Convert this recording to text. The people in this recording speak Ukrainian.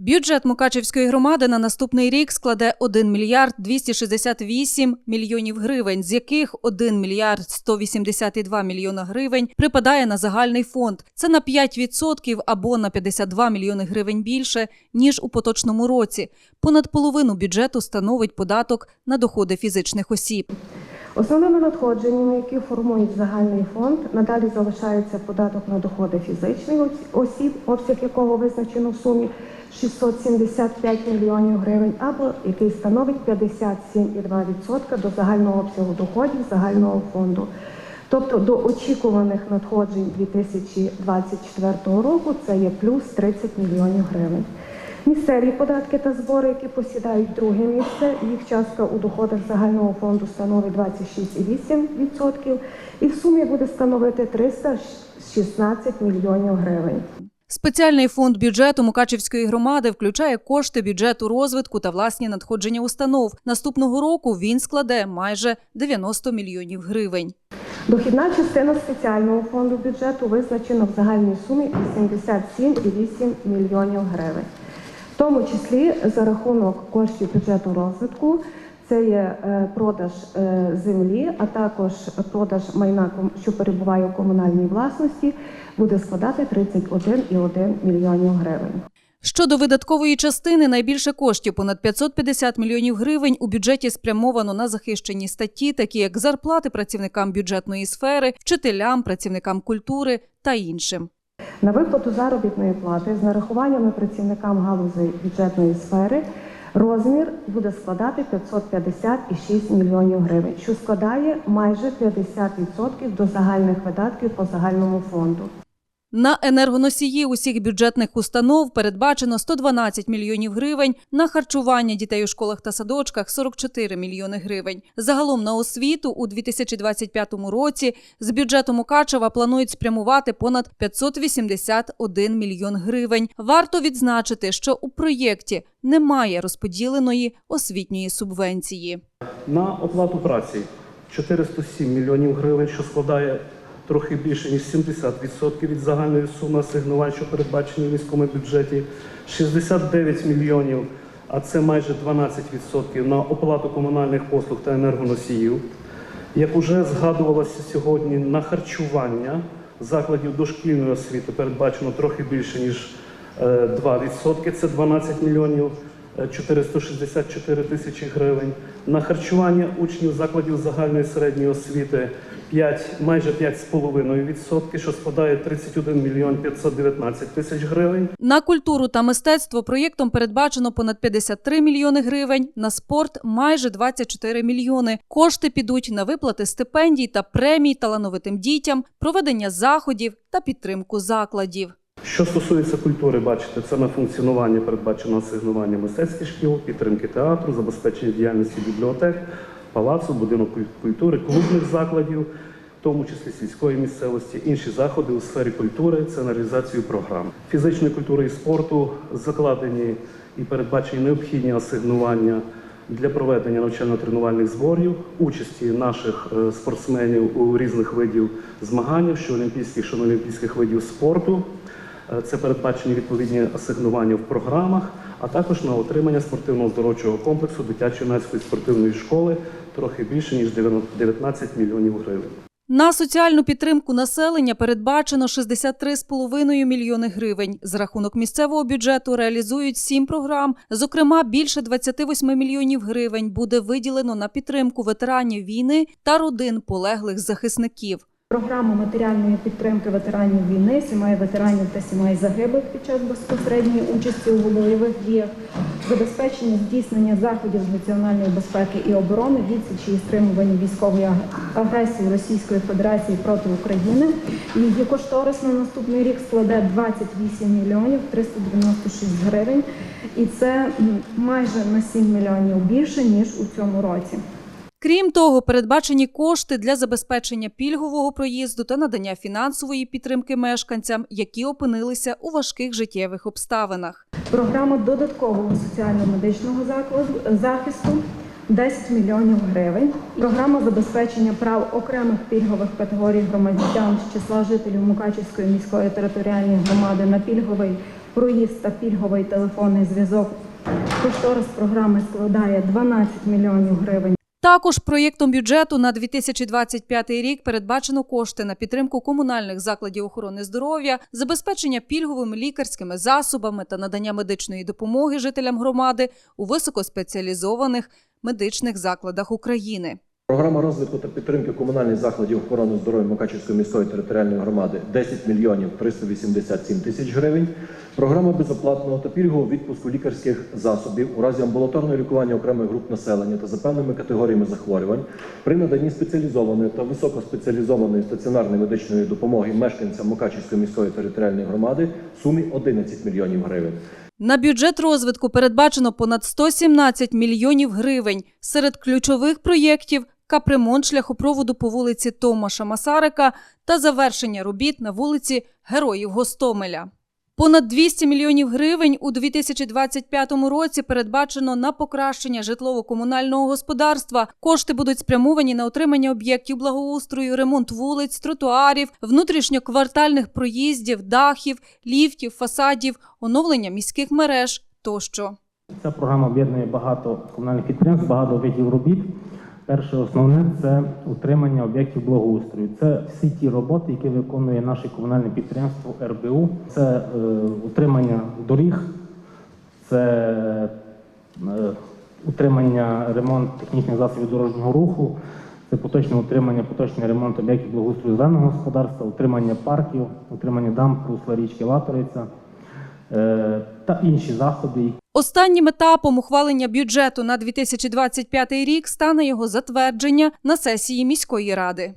Бюджет Мукачевської громади на наступний рік складе 1 мільярд 268 мільйонів гривень, з яких 1 мільярд 182 мільйона гривень припадає на загальний фонд. Це на 5% або на 52 мільйони гривень більше, ніж у поточному році. Понад половину бюджету становить податок на доходи фізичних осіб. Основними надходженнями, які формують загальний фонд, надалі залишається податок на доходи фізичних осіб, обсяг якого визначено в сумі 675 мільйонів гривень, або який становить 57,2% до загального обсягу доходів загального фонду. Тобто до очікуваних надходжень 2024 року це є плюс 30 мільйонів гривень. Місцеві податки та збори, які посідають друге місце, їх частка у доходах загального фонду становить 26,8% і в сумі буде становити 316 мільйонів гривень. Спеціальний фонд бюджету Мукачевської громади включає кошти бюджету розвитку та власні надходження установ. Наступного року він складе майже 90 мільйонів гривень. Дохідна частина спеціального фонду бюджету визначена в загальній сумі 87,8 мільйонів гривень, тому числі за рахунок коштів бюджету розвитку. Це є е, продаж е, землі, а також продаж майна, що перебуває у комунальній власності, буде складати 31,1 мільйонів гривень. Щодо видаткової частини, найбільше коштів понад 550 мільйонів гривень у бюджеті спрямовано на захищені статті, такі як зарплати працівникам бюджетної сфери, вчителям, працівникам культури та іншим. На виплату заробітної плати з нарахуваннями працівникам галузі бюджетної сфери розмір буде складати 550,6 мільйонів гривень, що складає майже 50% до загальних видатків по загальному фонду. На енергоносії усіх бюджетних установ передбачено 112 мільйонів гривень, на харчування дітей у школах та садочках 44 мільйони гривень. Загалом на освіту у 2025 році з бюджету Мукачева планують спрямувати понад 581 мільйон гривень. Варто відзначити, що у проєкті немає розподіленої освітньої субвенції. На оплату праці 407 мільйонів гривень, що складає трохи більше ніж 70% від загальної суми асигнувань, що передбачені в міському бюджеті, 69 мільйонів, а це майже 12% на оплату комунальних послуг та енергоносіїв. Як уже згадувалося сьогодні, на харчування закладів дошкільної освіти передбачено трохи більше ніж е, 2%, це 12 мільйонів. е, 464 тисячі гривень. На харчування учнів закладів загальної середньої освіти 5, майже 5,5%, що складає 31 мільйон 519 тисяч гривень. На культуру та мистецтво проєктом передбачено понад 53 мільйони гривень, на спорт майже 24 мільйони. Кошти підуть на виплати стипендій та премій талановитим дітям, проведення заходів та підтримку закладів. Що стосується культури, бачите, це на функціонування передбачено асигнування мистецьких шкіл, підтримки театру, забезпечення діяльності бібліотек, палацу, будинок культури, клубних закладів, в тому числі сільської місцевості, інші заходи у сфері культури, це на реалізацію програм. Фізичної культури і спорту закладені і передбачені необхідні асигнування для проведення навчально-тренувальних зборів, участі наших е, спортсменів у різних видів змагань, що олімпійських, що неолімпійських видів спорту. Е, Це передбачені відповідні асигнування в програмах, а також на отримання спортивно-здоровчого комплексу дитячо-юнацької спортивної школи трохи більше ніж 19 мільйонів гривень. На соціальну підтримку населення передбачено 63,5 мільйони гривень. За рахунок місцевого бюджету реалізують сім програм. Зокрема, більше 28 мільйонів гривень буде виділено на підтримку ветеранів війни та родин полеглих захисників. Програма матеріальної підтримки ветеранів війни, сімей ветеранів та сімей загиблих під час безпосередньої участі у бойових діях, забезпечення здійснення заходів з національної безпеки і оборони, відсічі і стримування військової агресії Російської Федерації проти України. Її кошторис на наступний рік складе 28 мільйонів 396 гривень, і це майже на 7 мільйонів більше ніж у цьому році. Крім того, передбачені кошти для забезпечення пільгового проїзду та надання фінансової підтримки мешканцям, які опинилися у важких життєвих обставинах. Програма додаткового соціально-медичного захисту 10 мільйонів гривень. Програма забезпечення прав окремих пільгових категорій громадян з числа жителів Мукачівської міської територіальної громади на пільговий проїзд та пільговий телефонний зв'язок. Кошторис програми складає 12 мільйонів гривень. Також проєктом бюджету на 2025 рік передбачено кошти на підтримку комунальних закладів охорони здоров'я, забезпечення пільговими лікарськими засобами та надання медичної допомоги жителям громади у високоспеціалізованих медичних закладах України. Програма розвитку та підтримки комунальних закладів охорони здоров'я Мукачівської міської територіальної громади 10 мільйонів 387 тисяч гривень. Програма безоплатного та пільгового відпуску лікарських засобів у разі амбулаторного лікування окремих груп населення та за певними категоріями захворювань при наданні спеціалізованої та високоспеціалізованої стаціонарної медичної допомоги мешканцям Мукачівської міської територіальної громади в сумі 11 мільйонів гривень. На бюджет розвитку передбачено понад 117 мільйонів гривень. Серед ключових проєктів капремонт шляхопроводу по вулиці Томаша Масарика та завершення робіт на вулиці Героїв Гостомеля. Понад 200 мільйонів гривень у 2025 році передбачено на покращення житлово-комунального господарства. Кошти будуть спрямовані на отримання об'єктів благоустрою, ремонт вулиць, тротуарів, внутрішньоквартальних проїздів, дахів, ліфтів, фасадів, оновлення міських мереж тощо. Ця програма об'єднує багато комунальних підприємств, багато видів робіт. Перше основне це утримання об'єктів благоустрою. Це всі ті роботи, які виконує наше комунальне підприємство РБУ. Це е, утримання доріг, це е, утримання ремонт технічних засобів дорожнього руху, це поточне утримання, поточний ремонт об'єктів благоустрою зеленого господарства, утримання парків, утримання дам, русла річки Латориця е, та інші заходи, Останнім етапом ухвалення бюджету на 2025 рік стане його затвердження на сесії міської ради.